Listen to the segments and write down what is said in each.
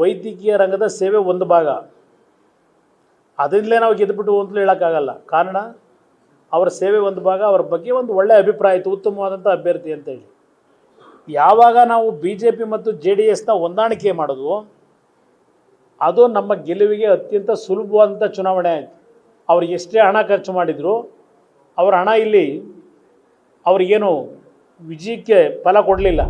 ವೈದ್ಯಕೀಯ ರಂಗದ ಸೇವೆ ಒಂದು ಭಾಗ. ಅದರಿಂದಲೇ ನಾವು ಗೆದ್ದುಬಿಟ್ಟು ಅಂತಲೂ ಹೇಳೋಕ್ಕಾಗಲ್ಲ. ಕಾರಣ, ಅವರ ಸೇವೆ ಒಂದು ಭಾಗ, ಅವರ ಬಗ್ಗೆ ಒಂದು ಒಳ್ಳೆಯ ಅಭಿಪ್ರಾಯ ಇತ್ತು ಉತ್ತಮವಾದಂಥ ಅಭ್ಯರ್ಥಿ ಅಂತೇಳಿ ಯಾವಾಗ ನಾವು ಬಿ ಜೆ ಪಿ ಮತ್ತು ಜೆ ಡಿ ಎಸ್ನ ಹೊಂದಾಣಿಕೆ ಮಾಡೋದು ಅದು ನಮ್ಮ ಗೆಲುವಿಗೆ ಅತ್ಯಂತ ಸುಲಭವಾದಂಥ ಚುನಾವಣೆ ಆಯಿತು. ಅವ್ರು ಎಷ್ಟೇ ಹಣ ಖರ್ಚು ಮಾಡಿದರು, ಅವ್ರ ಹಣ ಇಲ್ಲಿ ಅವ್ರಿಗೇನು ವಿಜಯಕ್ಕೆ ಫಲ ಕೊಡಲಿಲ್ಲ.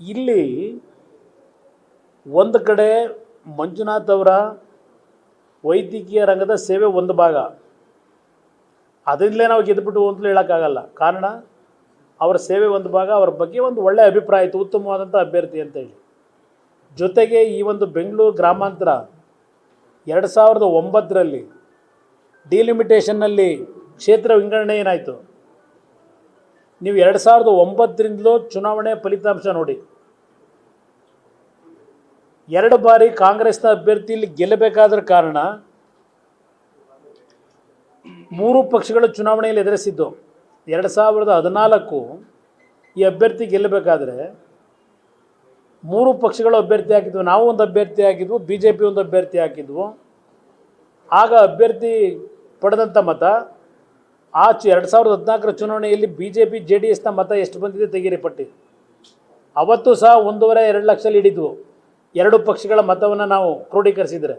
ಇಲ್ಲಿ ಒಂದು ಕಡೆ ಮಂಜುನಾಥ್ ಅವರ ವೈದ್ಯಕೀಯ ರಂಗದ ಸೇವೆ ಒಂದು ಭಾಗ. ಅದರಿಂದಲೇ ನಾವು ಗೆದ್ದುಬಿಟ್ಟು ಅಂತಲೂ ಹೇಳೋಕ್ಕಾಗಲ್ಲ. ಕಾರಣ, ಅವರ ಸೇವೆ ಒಂದು ಭಾಗ, ಅವರ ಬಗ್ಗೆ ಒಂದು ಒಳ್ಳೆಯ ಅಭಿಪ್ರಾಯ ಇತ್ತು ಉತ್ತಮವಾದಂಥ ಅಭ್ಯರ್ಥಿ ಅಂತೇಳಿ ಜೊತೆಗೆ ಈ ಒಂದು ಬೆಂಗಳೂರು ಗ್ರಾಮಾಂತರ ಎರಡು ಸಾವಿರದ ಒಂಬತ್ತರಲ್ಲಿ ಡಿಲಿಮಿಟೇಷನ್ನಲ್ಲಿ ಕ್ಷೇತ್ರ ವಿಂಗಡಣೆ ಏನಾಯಿತು? ನೀವು ಎರಡು ಸಾವಿರದ ಒಂಬತ್ತರಿಂದಲೂ ಚುನಾವಣೆ ಫಲಿತಾಂಶ ನೋಡಿ. ಎರಡು ಬಾರಿ ಕಾಂಗ್ರೆಸ್ನ ಅಭ್ಯರ್ಥಿ ಇಲ್ಲಿ ಗೆಲ್ಲಬೇಕಾದ್ರ ಕಾರಣ ಮೂರು ಪಕ್ಷಗಳು ಚುನಾವಣೆಯಲ್ಲಿ ಎದುರಿಸಿದ್ದು. ಎರಡು ಸಾವಿರದ ಹದಿನಾಲ್ಕು ಈ ಅಭ್ಯರ್ಥಿ ಗೆಲ್ಲಬೇಕಾದ್ರೆ ಮೂರು ಪಕ್ಷಗಳು ಅಭ್ಯರ್ಥಿ ಹಾಕಿದ್ವು. ನಾವು ಒಂದು ಅಭ್ಯರ್ಥಿ ಹಾಕಿದ್ವು ಬಿ ಜೆ ಪಿ ಒಂದು ಅಭ್ಯರ್ಥಿ ಹಾಕಿದ್ವು. ಆಗ ಅಭ್ಯರ್ಥಿ ಪಡೆದಂಥ ಮತ ಆ ಚು ಎರಡು ಸಾವಿರದ ಹದಿನಾಲ್ಕರ ಚುನಾವಣೆಯಲ್ಲಿ B J P J D ಎಸ್ನ ಮತ ಎಷ್ಟು ಬಂದಿದೆ ತೆಗೀರಿ ಪಟ್ಟಿ. ಅವತ್ತು ಸಹ ಒಂದೂವರೆ, ಎರಡು ಲಕ್ಷಲ್ಲಿ ಹಿಡಿದ್ವು ಎರಡು ಪಕ್ಷಗಳ ಮತವನ್ನು ನಾವು ಕ್ರೋಢೀಕರಿಸಿದರೆ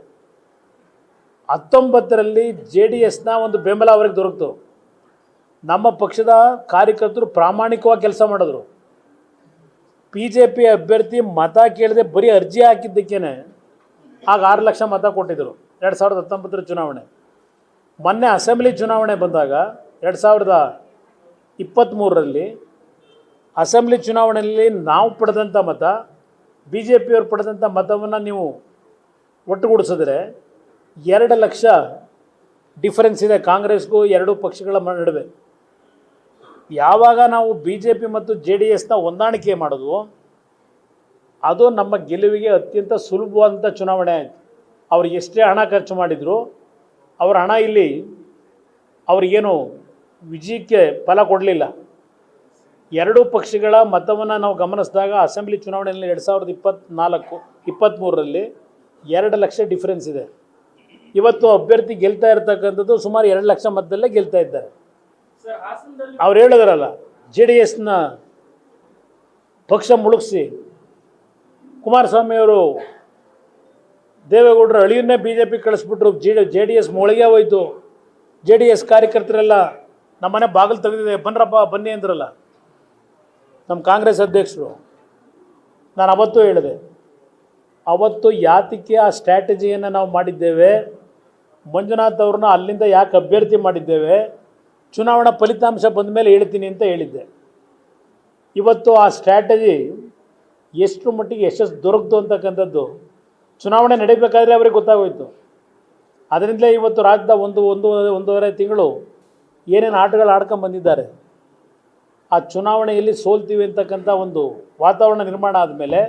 ಹತ್ತೊಂಬತ್ತರಲ್ಲಿ ಜೆ ಡಿ ಎಸ್ನ ಒಂದು ಬೆಂಬಲ ಅವರಿಗೆ ದೊರಕಿತು. ನಮ್ಮ ಪಕ್ಷದ ಕಾರ್ಯಕರ್ತರು ಪ್ರಾಮಾಣಿಕವಾಗಿ ಕೆಲಸ ಮಾಡಿದ್ರು. ಬಿ ಜೆ ಪಿ ಅಭ್ಯರ್ಥಿ ಮತ ಕೇಳದೆ ಬರೀ ಅರ್ಜಿ ಹಾಕಿದ್ದಕ್ಕೇನೆ ಆಗ ಆರು ಲಕ್ಷ ಮತ ಕೊಟ್ಟಿದ್ದರು ಎರಡು ಸಾವಿರದ ಹತ್ತೊಂಬತ್ತರ ಚುನಾವಣೆ. ಮೊನ್ನೆ ಅಸೆಂಬ್ಲಿ ಚುನಾವಣೆ ಬಂದಾಗ ಎರಡು ಸಾವಿರದ ಇಪ್ಪತ್ತ್ಮೂರರಲ್ಲಿ ಅಸೆಂಬ್ಲಿ ಚುನಾವಣೆಯಲ್ಲಿ ನಾವು ಪಡೆದಂಥ ಮತ ಬಿ ಜೆ ಪಿಯವರು ಪಡೆದಂಥ ಮತವನ್ನು ನೀವು ಒಟ್ಟುಗೂಡಿಸಿದ್ರೆ ಎರಡು ಲಕ್ಷ ಡಿಫರೆನ್ಸ್ ಇದೆ ಕಾಂಗ್ರೆಸ್ಗೂ, ಎರಡೂ ಪಕ್ಷಗಳ ನಡುವೆ. ಯಾವಾಗ ನಾವು ಬಿ ಜೆ ಪಿ ಮತ್ತು ಜೆ ಡಿ ಎಸ್ನ ಹೊಂದಾಣಿಕೆ ಮಾಡೋದು ಅದು ನಮ್ಮ ಗೆಲುವಿಗೆ ಅತ್ಯಂತ ಸುಲಭವಾದಂಥ ಚುನಾವಣೆ ಆಯಿತು. ಅವ್ರು ಎಷ್ಟೇ ಹಣ ಖರ್ಚು ಮಾಡಿದರು ಅವರ ಹಣ ಇಲ್ಲಿ ಅವ್ರಿಗೇನು ವಿಜಯಕ್ಕೆ ಫಲ ಕೊಡಲಿಲ್ಲ. ಎರಡೂ ಪಕ್ಷಗಳ ಮತವನ್ನು ನಾವು ಗಮನಿಸಿದಾಗ ಅಸೆಂಬ್ಲಿ ಚುನಾವಣೆಯಲ್ಲಿ ಎರಡು ಸಾವಿರದ ಇಪ್ಪತ್ತ್ನಾಲ್ಕು ಇಪ್ಪತ್ತ್ಮೂರರಲ್ಲಿ ಎರಡು ಲಕ್ಷ ಡಿಫ್ರೆನ್ಸ್ ಇದೆ. ಇವತ್ತು ಅಭ್ಯರ್ಥಿ ಗೆಲ್ತಾ ಇರ್ತಕ್ಕಂಥದ್ದು ಸುಮಾರು ಎರಡು ಲಕ್ಷ ಮತದಲ್ಲೇ ಗೆಲ್ತಾ ಇದ್ದಾರೆ. ಅವ್ರು ಹೇಳಿದ್ರಲ್ಲ ಜೆ ಡಿ ಎಸ್ನ ಪಕ್ಷ ಮುಳುಗಿಸಿ ಕುಮಾರಸ್ವಾಮಿಯವರು ದೇವೇಗೌಡರ ಅಳಿಯನ್ನೇ ಬಿ ಜೆ ಪಿ ಕಳಿಸ್ಬಿಟ್ರು. ಜಿ ಜೆ ಡಿ ಎಸ್ ಮೊಳಗೆ ಹೋಯ್ತು. ಜೆ ಡಿ ಎಸ್ ಕಾರ್ಯಕರ್ತರೆಲ್ಲ ನಮ್ಮನೆ ಬಾಗಿಲು ತೆಗೆದಿದೆ. ಬನ್ರಪ್ಪ, ಬನ್ನಿ ಅಂದ್ರಲ್ಲ. ನಮ್ಮ ಕಾಂಗ್ರೆಸ್ ಅಧ್ಯಕ್ಷರು. ನಾನು ಅವತ್ತು ಹೇಳಿದೆ. ಅವತ್ತು ಯಾತಕ್ಕೆ ಆ ಸ್ಟ್ರಾಟಜಿಯನ್ನು ನಾವು ಮಾಡಿದ್ದೇವೆ? ಮಂಜುನಾಥ್ ಅವ್ರನ್ನ ಅಲ್ಲಿಂದ ಯಾಕೆ ಅಭ್ಯರ್ಥಿ ಮಾಡಿದ್ದೇವೆ? ಚುನಾವಣಾ ಫಲಿತಾಂಶ ಬಂದ ಮೇಲೆ ಹೇಳ್ತೀನಿ ಅಂತ ಹೇಳಿದ್ದೆ. ಇವತ್ತು ಆ ಸ್ಟ್ರಾಟಜಿ ಎಷ್ಟು ಮಟ್ಟಿಗೆ ಯಶಸ್ಸು ದೊರಕ್ತು ಅಂತಕ್ಕಂಥದ್ದು ಚುನಾವಣೆ ನಡೀಬೇಕಾದ್ರೆ ಅವರಿಗೆ ಗೊತ್ತಾಗೋಯಿತು. ಅದರಿಂದಲೇ ಇವತ್ತು ರಾಜ್ಯದ ಒಂದು ಒಂದು, ಒಂದೂವರೆ ತಿಂಗಳು ಏನೇನು ಆಟಗಳು ಆಡ್ಕೊಂಡು ಬಂದಿದ್ದಾರೆ. ಆ ಚುನಾವಣೆಯಲ್ಲಿ ಸೋಲ್ತೀವಿ ಅಂತಕ್ಕಂಥ ಒಂದು ವಾತಾವರಣ ನಿರ್ಮಾಣ ಆದಮೇಲೆ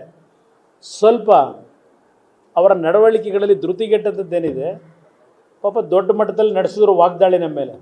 ಸ್ವಲ್ಪ ಅವರ ನಡವಳಿಕೆಗಳಲ್ಲಿ ಧೃತಿಗೆಟ್ಟಂಥದ್ದೇನಿದೆ ಪಾಪ ದೊಡ್ಡ ಮಟ್ಟದಲ್ಲಿ ನಡೆಸಿದ್ರು ವಾಗ್ದಾಳಿ ನಮ್ಮ ಮೇಲೆ.